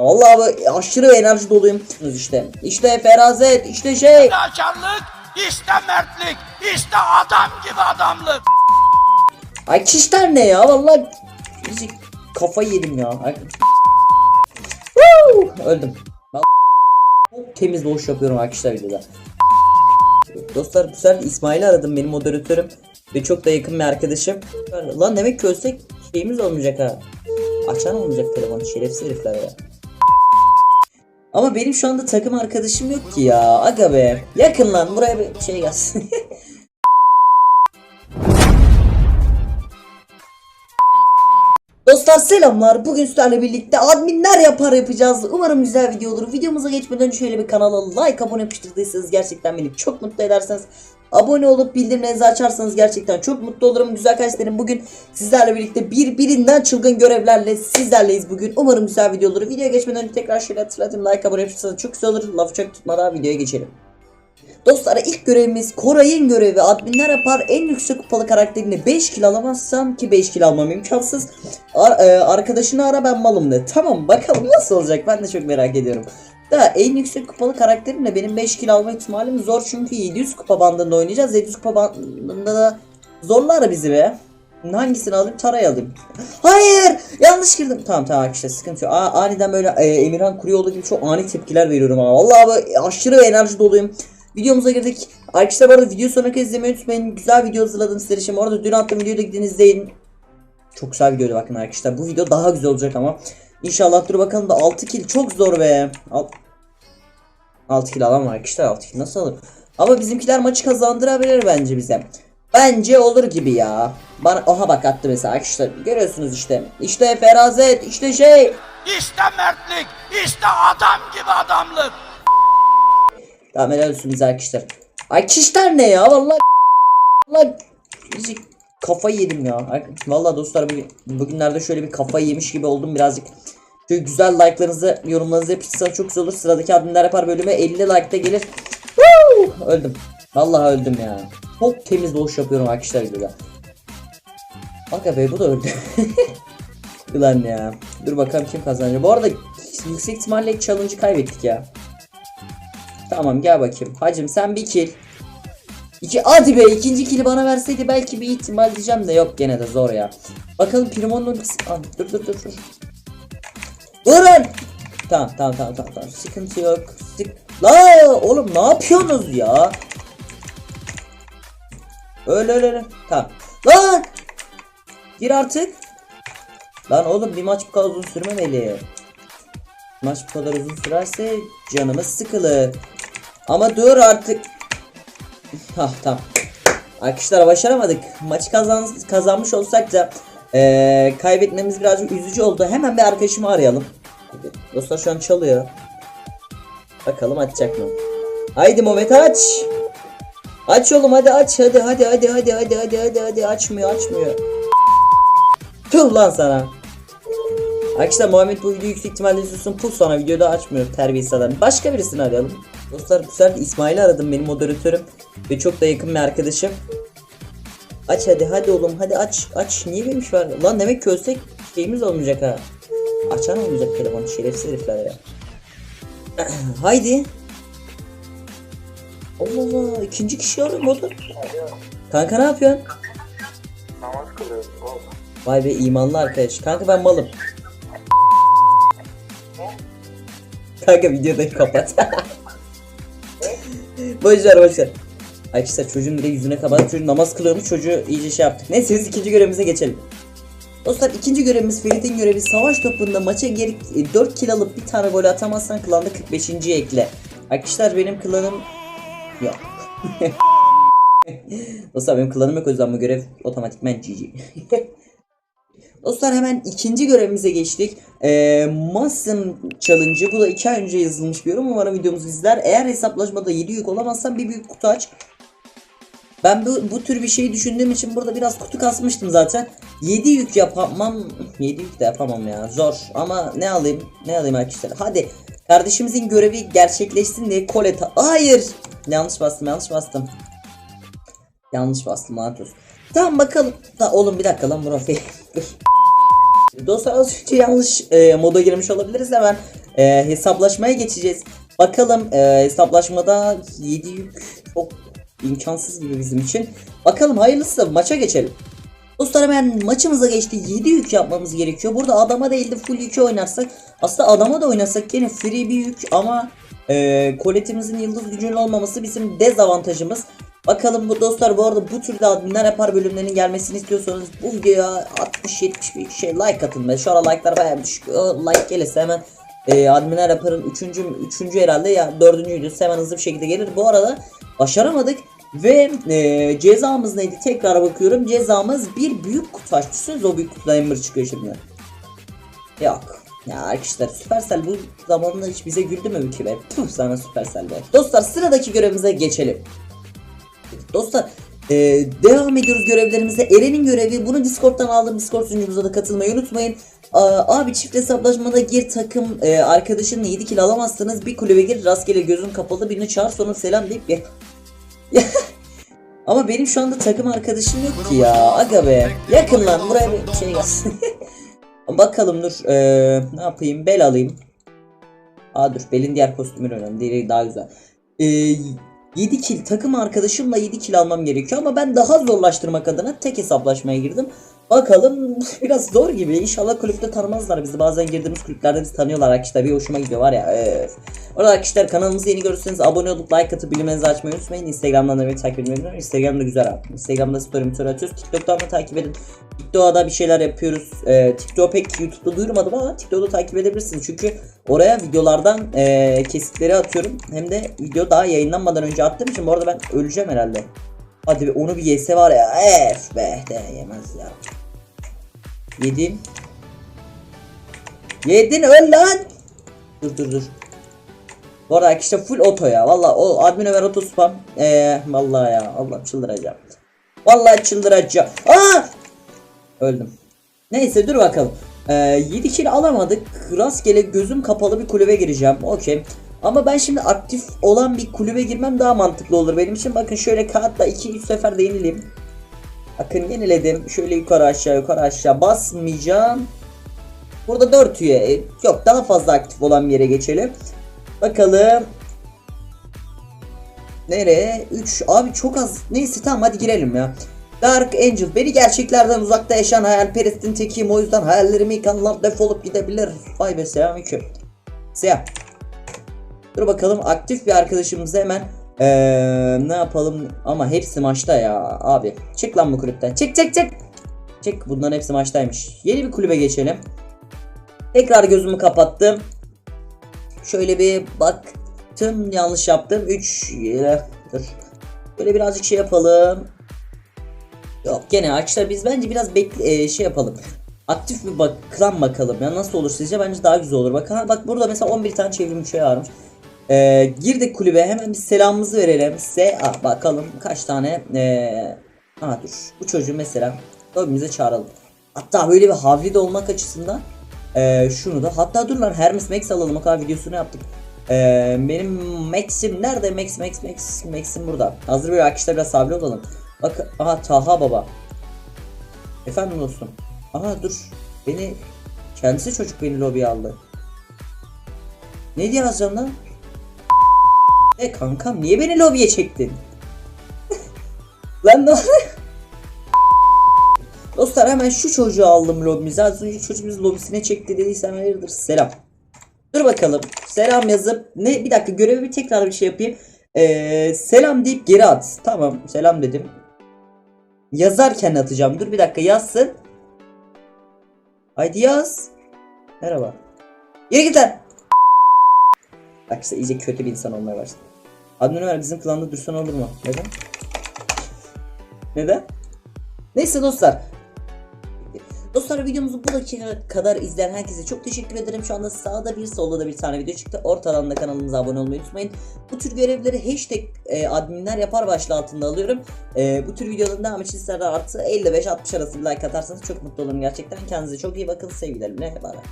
Vallahi bu aşırı enerji doluyum işte. İşte ferazet, işte şey. Fedakarlık, işte mertlik, işte adam gibi adamlık. Ay kişiler ne ya vallahi kafayı yedim ya. Ay. Öldüm. Ben çok temiz boş yapıyorum arkadaşlar videoda. Dostlar bu sefer İsmail'i aradım benim moderatörüm ve çok da yakın bir arkadaşım. Lan demek ki ölsek şeyimiz olmayacak ha. Açan olmayacak telefonu şerefsiz herifler ya. Ama benim şu anda takım arkadaşım yok ki ya. Aga be. Yakın lan buraya bir şey gelsin. Dostlar selamlar. Bugün sizlerle birlikte adminler yapar yapacağız. Umarım güzel video olur. Videomuza geçmeden şöyle bir kanala like abone yapıştırdıysanız gerçekten beni çok mutlu ederseniz abone olup bildirimlerinizi açarsanız gerçekten çok mutlu olurum. Güzel kardeşlerim bugün sizlerle birlikte birbirinden çılgın görevlerle sizlerleyiz bugün. Umarım güzel video. Videoya geçmeden önce tekrar şöyle hatırlatayım. Like abone yapıştırsanız çok güzel olur. Lafı çok tutmadan videoya geçelim. Dostlar ilk görevimiz Koray'ın görevi. Adminler yapar en yüksek kupalı karakterini 5 kill alamazsam ki 5 kill almam imkansız. Ar- e, arkadaşını ara ben malım de. Tamam bakalım nasıl olacak ben de çok merak ediyorum. Da en yüksek kupalı karakterimle benim 5 kill alma ihtimalim zor çünkü 700 kupa bandında oynayacağız. 700 kupa bandında da zorlar bizi be. Hangisini alayım? Tarayı alayım. Hayır! Yanlış girdim. Tamam tamam arkadaşlar sıkıntı yok. Aa, aniden böyle e, Emirhan Kuruyoğlu gibi çok ani tepkiler veriyorum ama. Vallahi aşırı enerji doluyum. Videomuza girdik. Arkadaşlar bu arada video sonuna kadar izlemeyi unutmayın. Güzel video hazırladım sizler için. Bu dün attığım videoyu da gidin izleyin. Çok güzel videoydu bakın arkadaşlar. Bu video daha güzel olacak ama. İnşallah dur bakalım da 6 kill çok zor be. Al 6 kill alamam arkadaşlar 6 kill nasıl alır? Ama bizimkiler maçı kazandırabilir bence bize. Bence olur gibi ya. Bana oha bak attı mesela arkadaşlar. Görüyorsunuz işte. İşte ferazet, işte şey. İşte mertlik, işte adam gibi adamlık. Tamam helal olsun bize arkadaşlar. Ne ya vallahi vallahi kafayı yedim ya. Vallahi dostlar bugün, bugünlerde şöyle bir kafayı yemiş gibi oldum birazcık. Şöyle güzel like'larınızı, yorumlarınızı yapıştırsanız çok güzel olur. Sıradaki adımlar yapar bölüme 50 like'da gelir. Woo! Öldüm. Vallahi öldüm ya. Çok temiz boş yapıyorum arkadaşlar videoda. Aga be bu da öldü. Ulan ya. Dur bakalım kim kazanacak. Bu arada yüksek ihtimalle challenge'ı kaybettik ya. Tamam gel bakayım. Hacım sen bir kill. İki, hadi be ikinci kill'i bana verseydi belki bir ihtimal diyeceğim de yok gene de zor ya. Bakalım Primo'nun ultisi... Aa, dur dur dur dur. Vurun! Tamam tamam tamam tamam tamam. Sıkıntı yok. Sık... La oğlum ne yapıyorsunuz ya? Öyle öyle öyle. Tamam. Lan! Gir artık. Lan oğlum bir maç bu kadar uzun sürmemeli. Maç bu kadar uzun sürerse canımız sıkılır. Ama dur artık. Hah tamam. Arkadaşlar başaramadık. Maçı kazan kazanmış olsak da eee, kaybetmemiz birazcık üzücü oldu. Hemen bir arkadaşımı arayalım. Dostlar şu an çalıyor. Bakalım açacak mı? Haydi Mehmet aç. Aç oğlum hadi aç hadi hadi hadi hadi hadi hadi hadi hadi açmıyor açmıyor. Tüh lan sana. Arkadaşlar Muhammed bu videoyu yüksek ihtimalle izliyorsun. Pul sonra videoda açmıyor terbiyesiz adam. Başka birisini arayalım. Dostlar bu sefer İsmail'i aradım benim moderatörüm. Ve çok da yakın bir arkadaşım. Aç hadi hadi oğlum hadi aç aç. Niye benim var? Lan demek ki ölsek şeyimiz olmayacak ha. Açan olmayacak telefonu şerefsiz herifler ya. Haydi. Allah Allah ikinci kişi arıyorum o da. Kanka ne yapıyorsun? Namaz kılıyoruz oğlum. Vay be imanlı arkadaş. Kanka ben malım. Kanka videoda kapat. boşver boşver. Arkadaşlar çocuğun direkt yüzüne kapattı. Çocuk namaz kılıyormuş çocuğu iyice şey yaptık. Neyse biz ikinci görevimize geçelim. Dostlar ikinci görevimiz Ferit'in görevi savaş topunda maça geri 4 kill alıp bir tane gol atamazsan klanda 45. ekle. Arkadaşlar benim klanım yok. Dostlar benim klanım yok o yüzden bu görev otomatikmen GG. Dostlar hemen ikinci görevimize geçtik. Ee, Mason Challenge'ı. Bu da iki ay önce yazılmış bir yorum. Umarım videomuzu izler. Eğer hesaplaşmada 7 yük olamazsan bir büyük kutu aç. Ben bu, bu tür bir şey düşündüğüm için burada biraz kutu kasmıştım zaten. 7 yük yapamam. 7 yük de yapamam ya. Zor. Ama ne alayım? Ne alayım arkadaşlar? Hadi. Kardeşimizin görevi gerçekleşsin diye kole ta- Hayır. Yanlış bastım yanlış bastım. Yanlış bastım lanet. Tamam bakalım. Da, oğlum bir dakika lan Murat. Dostlar az önce yanlış e, moda girmiş olabiliriz hemen. e, hesaplaşmaya geçeceğiz. Bakalım e, hesaplaşmada 7 yük çok imkansız gibi bizim için. Bakalım hayırlısı maça geçelim. Dostlar hemen maçımıza geçti. 7 yük yapmamız gerekiyor. Burada adama değil de full yükü oynarsak. Aslında adama da oynasak yine free bir yük ama e, koletimizin yıldız gücünün olmaması bizim dezavantajımız. Bakalım bu dostlar bu arada bu türde adminler yapar bölümlerinin gelmesini istiyorsanız bu videoya 60-70 bir şey like atın be. Şu ara like'lar bayağı düşük. O like gelirse hemen e, adminler yaparın 3. 3. herhalde ya 4. videosu hemen hızlı bir şekilde gelir. Bu arada başaramadık ve e, cezamız neydi tekrar bakıyorum cezamız bir büyük kutu aç. Düşünsenize o büyük kutuda Ember çıkıyor şimdi. Yok. Ya arkadaşlar Supercell bu zamanında hiç bize güldü mü ki be? Puh sana Supercell be. Dostlar sıradaki görevimize geçelim. Dostlar e, devam ediyoruz görevlerimize. Eren'in görevi bunu Discord'dan aldım. Discord sunucumuza da katılmayı unutmayın. Aa, abi çift hesaplaşmada gir takım e, arkadaşınla 7 kill alamazsanız bir kulübe gir rastgele gözün kapalı birini çağır sonra selam deyip gel. Ama benim şu anda takım arkadaşım yok ki ya. Aga be. Yakın lan buraya bir şey gelsin. Bakalım dur. Ee, ne yapayım? Bel alayım. Aa dur. Belin diğer kostümü önemli. Diğeri daha güzel. Ee, 7 kill takım arkadaşımla 7 kill almam gerekiyor ama ben daha zorlaştırmak adına tek hesaplaşmaya girdim. Bakalım biraz zor gibi. İnşallah kulüpte tanımazlar bizi. Bazen girdiğimiz kulüplerde bizi tanıyorlar arkadaşlar. Bir hoşuma gidiyor var ya. Öf. Orada arkadaşlar kanalımızı yeni görürseniz abone olup like atıp bildirimlerinizi açmayı unutmayın. Instagram'dan da beni takip etmeyi unutmayın. Instagram'da güzel abi. Instagram'da story motoru atıyoruz. TikTok'tan da takip edin. TikTok'ta bir şeyler yapıyoruz. Ee, TikTok pek YouTube'da duyurmadım ama TikTok'ta takip edebilirsiniz. Çünkü oraya videolardan ee, kesitleri atıyorum. Hem de video daha yayınlanmadan önce attığım için bu arada ben öleceğim herhalde. Hadi bir onu bir yese var ya. Ef be de yemez ya. Yedim. Yedin öl lan. Dur dur dur. Bu arada arkadaşlar full oto ya. Valla o admin Ömer oto spam. Eee vallahi ya. Allah çıldıracağım. Vallahi çıldıracağım. Aa! Öldüm. Neyse dur bakalım. Ee, 7 kill alamadık. Rastgele gözüm kapalı bir kulübe gireceğim. Okey. Ama ben şimdi aktif olan bir kulübe girmem daha mantıklı olur benim için. Bakın şöyle kağıtla 2-3 sefer de yenileyim. Bakın yeniledim. Şöyle yukarı aşağı yukarı aşağı basmayacağım. Burada 4 üye. E, Yok daha fazla aktif olan bir yere geçelim. Bakalım. Nereye? 3. Abi çok az. Neyse tamam hadi girelim ya. Dark Angel. Beni gerçeklerden uzakta yaşayan hayalperestin tekiyim. O yüzden hayallerimi yıkanlar defolup gidebilir. Vay be selamünaleyküm. Selam. Dur bakalım aktif bir arkadaşımız hemen ee, ne yapalım ama hepsi maçta ya abi. Çık lan bu kulüpten. Çık çık çık. Çık bunların hepsi maçtaymış. Yeni bir kulübe geçelim. Tekrar gözümü kapattım. Şöyle bir baktım yanlış yaptım. 3 dur. Böyle birazcık şey yapalım. Yok gene arkadaşlar biz bence biraz bekle şey yapalım. Aktif bir bak klan bakalım ya nasıl olur sizce bence daha güzel olur. Bak ha, bak burada mesela 11 tane çevrim şey varmış. Ee, girdik kulübe hemen bir selamımızı verelim size. Aa, bakalım kaç tane ee... Aa dur bu çocuğu mesela lobimize çağıralım. Hatta böyle bir havli de olmak açısından ee, şunu da hatta dur lan Hermes Max alalım o videosunu yaptık. Ee, benim Max'im nerede Max Max Max Max'im burada. Hazır bir arkadaşlar biraz sabri olalım. Bak aha Taha baba. Efendim dostum. Aha dur. Beni kendisi çocuk beni lobiye aldı. Ne diye yazacaksın lan? E kankam niye beni lobiye çektin? lan ne Dostlar hemen şu çocuğu aldım lobimize. Az önce bizi lobisine çekti dediysem hayırdır. Selam. Dur bakalım. Selam yazıp ne bir dakika görevi bir tekrar bir şey yapayım. Ee, selam deyip geri at. Tamam selam dedim. Yazarken atacağım. Dur bir dakika yazsın. Haydi yaz. Merhaba. Yürü git lan. Bak işte iyice kötü bir insan olmaya başladı. Adnan Ömer bizim klanda dursan olur mu? Neden? Neden? Neyse dostlar. Dostlar videomuzu bu dakika kadar izleyen herkese çok teşekkür ederim. Şu anda sağda bir solda da bir tane video çıktı. Ortadan da kanalımıza abone olmayı unutmayın. Bu tür görevleri hashtag e, adminler yapar başlığı altında alıyorum. E, bu tür videoların devam için sizlerden artı 55-60 arası bir like atarsanız çok mutlu olurum gerçekten. Kendinize çok iyi bakın. Sevgilerimle. Bay bay.